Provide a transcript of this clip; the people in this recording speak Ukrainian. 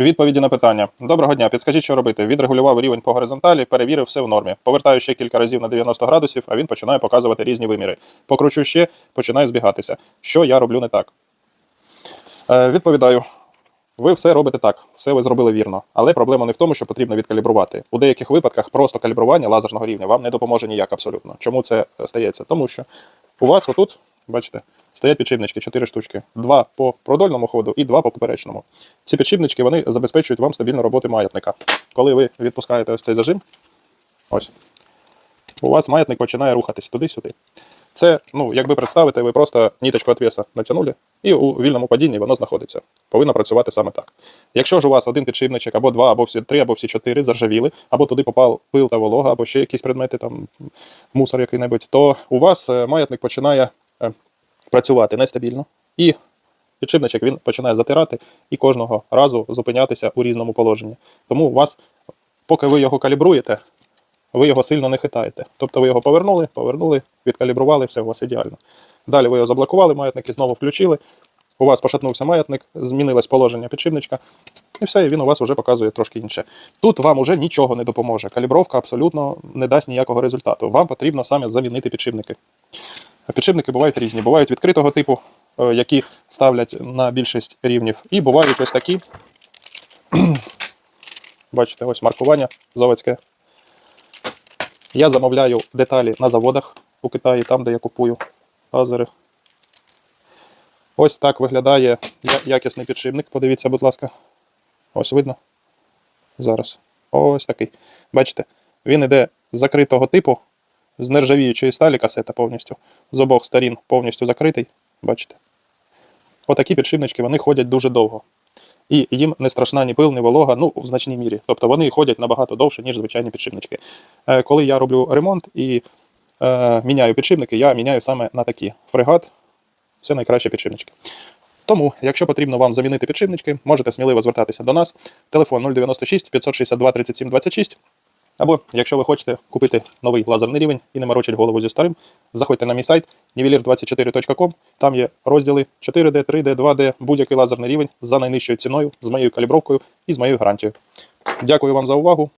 Відповіді на питання. Доброго дня, підскажіть, що робити. Відрегулював рівень по горизонталі, перевірив все в нормі. Повертаю ще кілька разів на 90 градусів, а він починає показувати різні виміри. Покручу ще, починає збігатися. Що я роблю не так? Е, відповідаю. Ви все робите так, все ви зробили вірно. Але проблема не в тому, що потрібно відкалібрувати. У деяких випадках просто калібрування лазерного рівня вам не допоможе ніяк абсолютно. Чому це е, стається? Тому що у вас отут, бачите, стоять підшипнички, 4 штучки. Два по продольному ходу і два по поперечному. Ці підшипнички вони забезпечують вам стабільну роботу маятника. Коли ви відпускаєте ось цей зажим, ось, у вас маятник починає рухатись туди-сюди. Це, ну, якби представити, ви просто ніточку отвеса натягнули, і у вільному падінні воно знаходиться. Повинно працювати саме так. Якщо ж у вас один підшипничок, або два, або всі три, або всі чотири заржавіли, або туди попав пил та волога, або ще якісь предмети, там мусор який-небудь, то у вас е, маятник починає працювати нестабільно. І підшипничок він починає затирати і кожного разу зупинятися у різному положенні. Тому у вас, поки ви його калібруєте, ви його сильно не хитаєте. Тобто ви його повернули, повернули, відкалібрували, все у вас ідеально. Далі ви його заблокували, маятник і знову включили. У вас пошатнувся маятник, змінилось положення підшипничка, і все, і він у вас вже показує трошки інше. Тут вам уже нічого не допоможе. Калібровка абсолютно не дасть ніякого результату. Вам потрібно саме замінити підшипники. Підшипники бувають різні. Бувають відкритого типу, е, які ставлять на більшість рівнів, і бувають ось такі. Бачите, ось маркування заводське. Я замовляю деталі на заводах у Китаї, там, де я купую лазери. Ось так виглядає якісний підшипник. Подивіться, будь ласка. Ось видно. Зараз. Ось такий. Бачите, він іде закритого типу, з нержавіючої сталі касета повністю. З обох сторін повністю закритий. Бачите? Отакі підшипнички вони ходять дуже довго. І їм не страшна ні пил, ні волога, ну, в значній мірі. Тобто вони ходять набагато довше, ніж звичайні підшипнички. Е, коли я роблю ремонт і е, міняю підшипники, я міняю саме на такі. Фрегат це найкращі підшипнички. Тому, якщо потрібно вам замінити підшипнички, можете сміливо звертатися до нас. Телефон 096 562 37 26. Або, якщо ви хочете купити новий лазерний рівень і не морочить голову зі старим, заходьте на мій сайт nivelir24.com. Там є розділи 4D, 3D, 2D, будь-який лазерний рівень за найнижчою ціною, з моєю калібровкою і з моєю гарантією. Дякую вам за увагу.